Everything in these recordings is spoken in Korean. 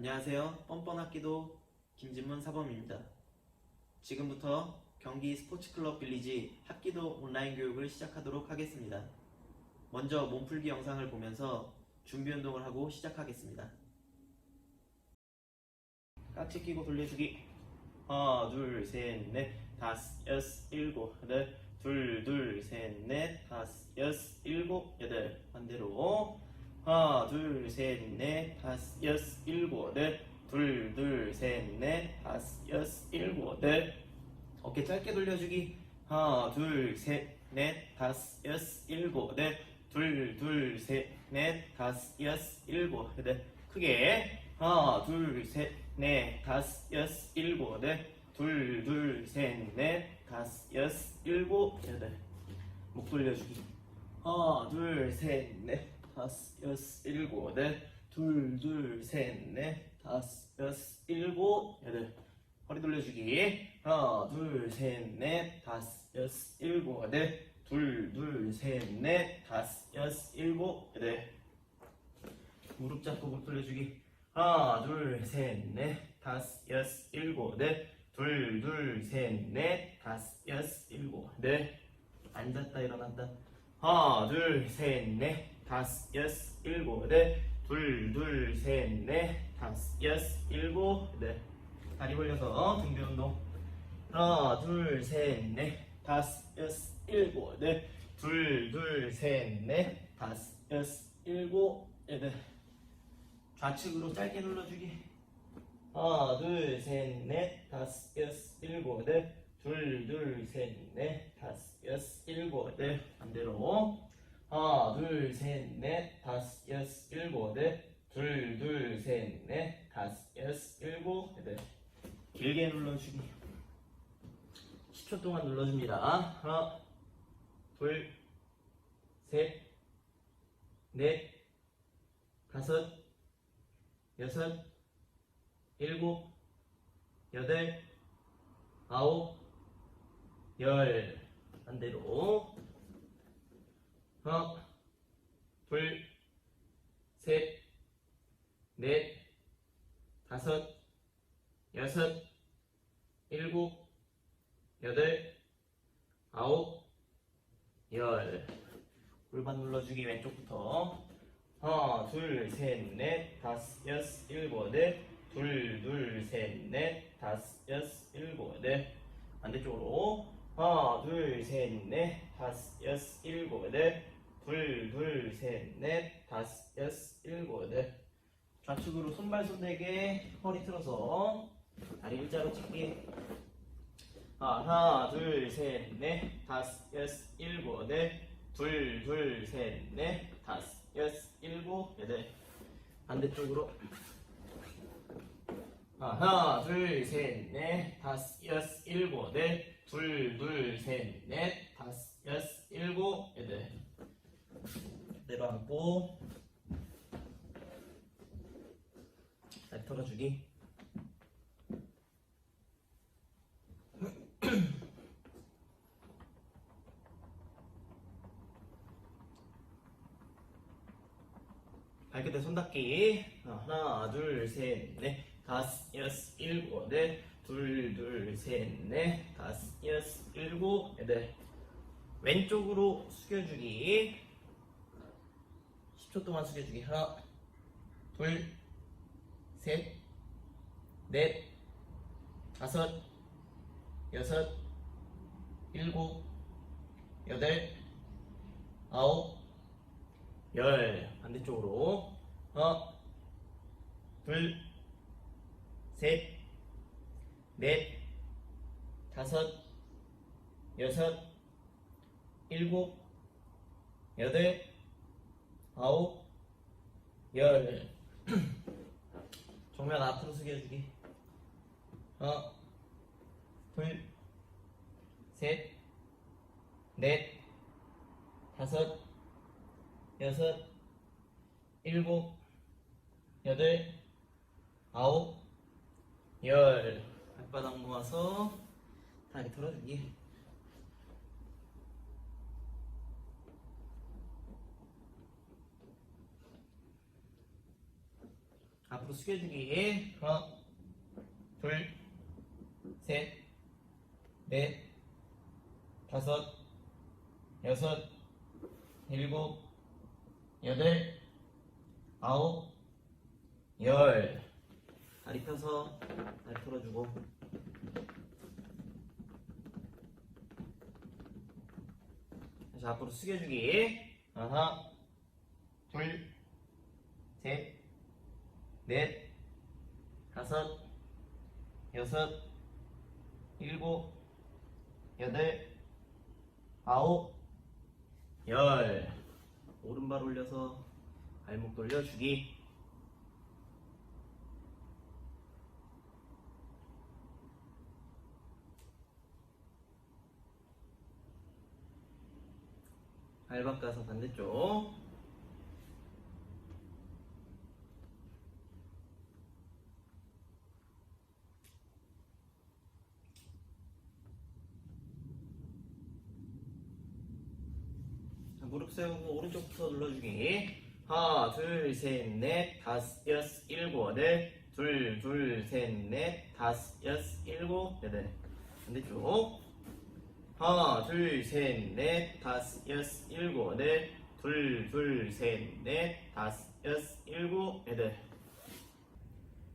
안녕하세요. 뻔뻔학기도 김진문 사범입니다. 지금부터 경기 스포츠클럽 빌리지 학기도 온라인 교육을 시작하도록 하겠습니다. 먼저 몸풀기 영상을 보면서 준비 운동을 하고 시작하겠습니다. 깍지 끼고 돌려주기. 하나, 둘, 셋, 넷, 다섯, 여섯, 일곱, 여덟, 둘, 둘, 셋, 넷, 다섯, 여섯, 일곱, 여덟. 반대로. 하나, 둘, 셋, 넷, 다섯, 여섯, 일곱, 여덟. 둘, 둘, 셋, 넷, 다섯, 여섯, 일곱, 여덟. 어깨 짧게 돌려주기. 하나, 둘, 셋, 넷, 다섯, 여섯, 일곱, 여덟. 둘, 둘, 셋, 넷, 다섯, 여섯, 일곱, 여덟. 크게. 하나, 둘, 셋, 넷, 다섯, 여섯, 일곱, 여덟. 둘, 둘, 셋, 넷, 다섯, 여섯, 일곱, 여덟. 목 돌려주기. 하나, 둘, 셋, 넷, 다섯, 여섯, 일곱, 여덟. 둘, 둘, 셋, 넷, 다섯, 여섯, 일곱, 여덟. 허리 돌려주기. 하나, 둘, 셋, 넷, 다섯, 여섯, 일곱, 여덟. 둘, 둘, 셋, 넷, 다섯, 여섯, 일곱, 여덟. 무릎 잡고 목 돌려주기. 하나, 둘, 셋, 넷, 다섯, 여섯, 일곱, 넷. 둘, 둘, 셋, 넷, 다섯, 여섯, 일곱, 넷. 앉았다 일어났다. 하나, 둘, 셋, 넷, 다섯, 여섯, 일곱, 넷. 둘, 둘, 셋, 넷, 다섯, 여섯, 일곱, 넷. 다리 벌려서 등배 운동. 하나, 둘, 셋, 넷, 다섯, 여섯, 일곱, 넷. 둘, 둘, 셋, 넷, 다섯, 여섯, 일곱, 여덟. 좌측으로 짧게 눌러주기. 하나, 둘, 셋, 넷, 다섯, 여섯, 일곱, 여덟. 둘, 둘, 셋, 넷, 다섯, 여섯, 일곱, 여덟. 반대로. 하나, 둘, 셋, 넷, 다섯, 여섯, 일곱, 여덟. 둘, 둘, 셋, 넷, 다섯, 여섯, 일곱, 여덟. 길게 눌러주기. 10초 동안 눌러줍니다. 하나, 둘, 셋, 넷, 다섯, 여섯, 일곱, 여덟, 아홉, 열. 반대로. 하나, 둘, 셋, 넷, 다섯, 여섯, 일곱, 여덟, 아홉, 열. 골반 눌러주기 왼쪽부터. 하나, 둘, 셋, 넷, 다섯, 여섯, 일곱, 여덟. 둘, 둘, 셋, 넷, 다섯, 여섯, 일곱, 여덟. 반대쪽으로. 하나, 둘, 셋, 넷, 다섯, 여섯, 일곱, 여덟. 둘, 둘, 셋, 넷, 다섯, 여섯, 일곱, 여덟. 좌측으로 손발 손대게 허리 틀어서 다리 일자로 찍기. 하나, 둘, 셋, 넷, 다섯, 여섯, 일곱, 여덟. 둘, 둘, 셋, 넷, 다섯, 여섯, 일곱, 여덟. 반대쪽으로. 하나, 둘, 셋, 넷, 다섯, 여섯, 일곱, 여덟. 둘, 둘, 셋, 넷, 다섯, 여섯, 일곱, 여덟. 내려앉고. 다리 털어주기. 발 끝에 손 닿기. 하나, 둘, 셋, 넷, 다섯, 여섯, 일곱, 넷, 둘, 둘, 셋, 넷, 여섯, 일곱, 여덟. 왼쪽으로 숙여주기. 10초 동안 숙여주기. 하나, 둘, 셋, 넷, 다섯, 여섯, 일곱, 여덟, 아홉, 열. 반대쪽으로. 하나, 둘, 셋, 넷, 다섯, 여섯, 일곱, 여덟, 아홉, 열. 정면 앞으로 숙여주기. 하나, 둘, 셋, 넷, 다섯, 여섯, 일곱, 여덟, 아홉, 열. 발바닥 모아서 다리 털어주기. 앞으로 앞으로 숙여주기. 하나, 둘, 셋, 넷, 다섯, 여섯, 일곱, 여덟, 아홉, 열. 다리 펴서 다리 풀어주고. 다시 앞으로 숙여주기. 하나, 둘, 셋, 넷, 다섯, 여섯, 일곱, 여덟, 아홉, 열. 오른발 올려서 발목 돌려주기. 발 바꿔서 반대쪽. 무릎 세우고 오른쪽부터 눌러주기. 하나, 둘, 셋, 넷, 다섯, 여섯, 일곱, 여덟. 둘, 둘, 셋, 넷, 다섯, 여섯, 일곱, 여덟. 반대쪽. 하나, 둘, 셋, 넷, 다섯, 여섯, 일곱, 여덟. 둘, 둘, 셋, 넷, 다섯, 여섯, 일곱, 여덟.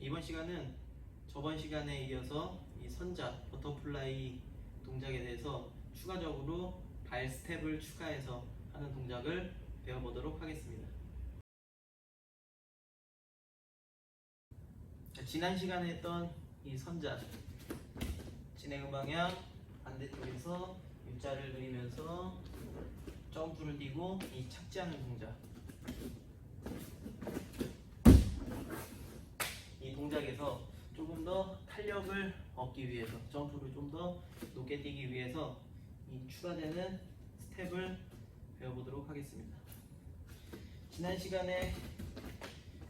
이번 시간은 저번 시간에 이어서 이 선자 버터플라이 동작에 대해서 추가적으로 발 스텝을 추가해서 하는 동작을 배워보도록 하겠습니다. 자, 지난 시간에 했던 이 선자 진행 방향 반대쪽에서 U자를 그리면서 점프를 뛰고 이 착지하는 동작 이 동작에서 조금 더 탄력을 얻기 위해서 점프를 좀 더 높게 뛰기 위해서 이 추가되는 스텝을 배워보도록 하겠습니다. 지난 시간에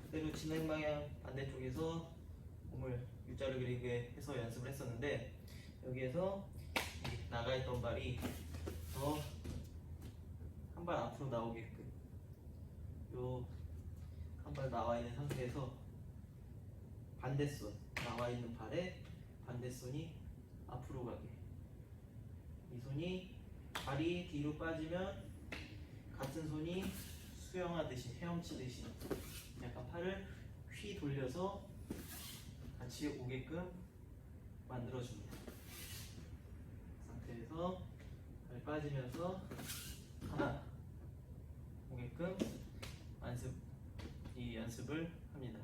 그대로 진행 방향 반대쪽에서 몸을 U자를 그리게 해서 연습을 했었는데 여기에서 이 나가 있던 발이 더 한 발 앞으로 나오게끔 요한 발 나와 있는 상태에서 반대손 나와 있는 발에 반대손이 앞으로 가게 이 손이 발이 뒤로 빠지면 같은 손이 수영하듯이 헤엄치듯이 약간 팔을 휘 돌려서 같이 오게끔 만들어줍니다 상태에서 발 빠지면서 하나 오게끔 연습 이 연습을 합니다.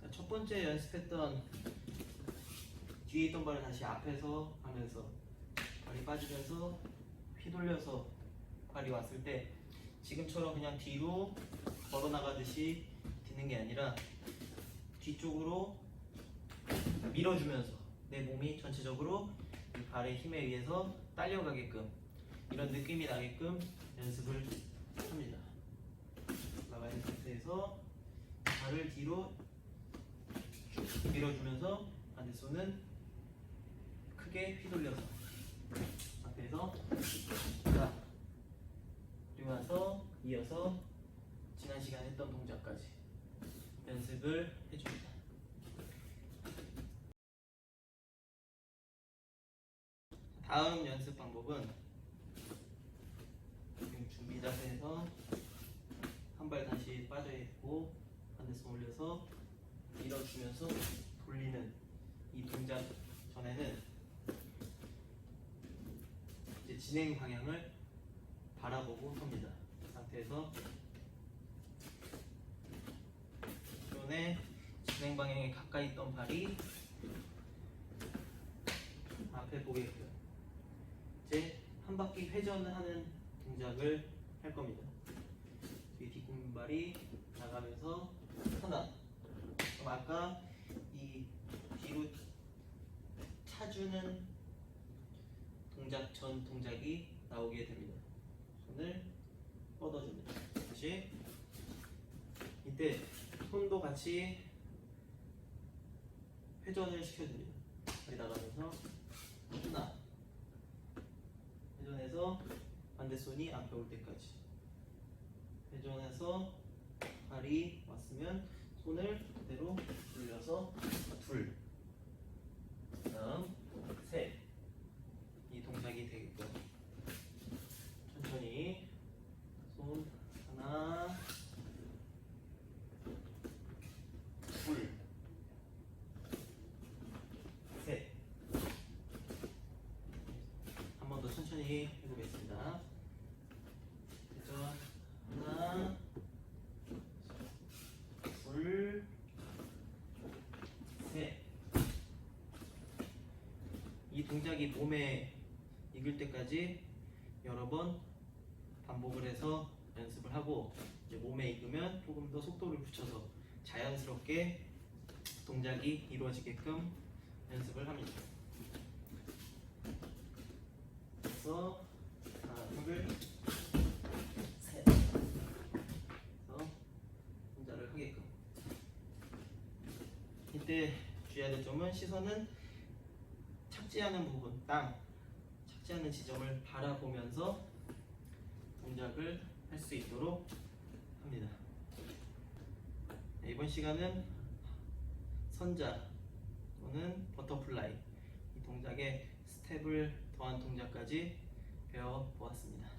자, 첫 번째 연습했던 뒤에 있던 발을 다시 앞에서 하면서 발이 빠지면서 휘돌려서 발이 왔을 때 지금처럼 그냥 뒤로 걸어 나가듯이 뛰는 게 아니라 뒤쪽으로 밀어주면서 내 몸이 전체적으로 이 발의 힘에 의해서 딸려가게끔 이런 느낌이 나게끔 연습을 합니다. 나가 있는 상태에서 발을 뒤로 쭉 밀어주면서 반대손은 크게 휘돌려서 상태에서 자 그리고 나서 이어서 지난 시간에 했던 동작까지 연습을 해줍니다. 다음 연습 방법은 지금 준비 자세에서 한 발 다시 빠져 있고 반대손 올려서 밀어주면서 돌리는 이 동작 전에는 이제 진행 방향을 바라보고 섭니다. 그 상태에서 기존에 진행 방향에 가까이 있던 발이 앞에 보게끔 이제 한 바퀴 회전을 하는 동작을 할 겁니다. 뒤 뒷꿈발이 나가면서 하나. 그럼 아까 이 뒤로 차주는 동작 전 동작이 나오게 됩니다. 손을 뻗어줍니다. 다시 이때 손도 같이 회전을 시켜줍니다. 발이 나가면서 하나. 회전해서 반대손이 앞에 올 때까지 회전해서 발이 왔으면 손을 그대로 돌려서 둘, 그다음 셋. 이 동작이 되겠고요. 천천히 손 하나, 둘, 셋. 한 번 더 천천히 해보겠습니다. 회전 하나, 둘, 셋. 이 동작이 몸에 익을 때까지 여러 번 반복을 해서 연습을 하고 이제 몸에 익으면 조금 더 속도를 붙여서 자연스럽게 동작이 이루어지게끔 연습을 합니다. 그래서 하나, 둘, 셋. 그래서 동작을 하게끔. 이때 주의해야 될 점은 시선은 착지하는 부분, 땅, 착지하는 지점을 바라보면서 동작을 할 수 있도록 합니다. 네, 이번 시간은 선자 또는 버터플라이 이 동작의 스텝을 더한 동작까지 배워 보았습니다.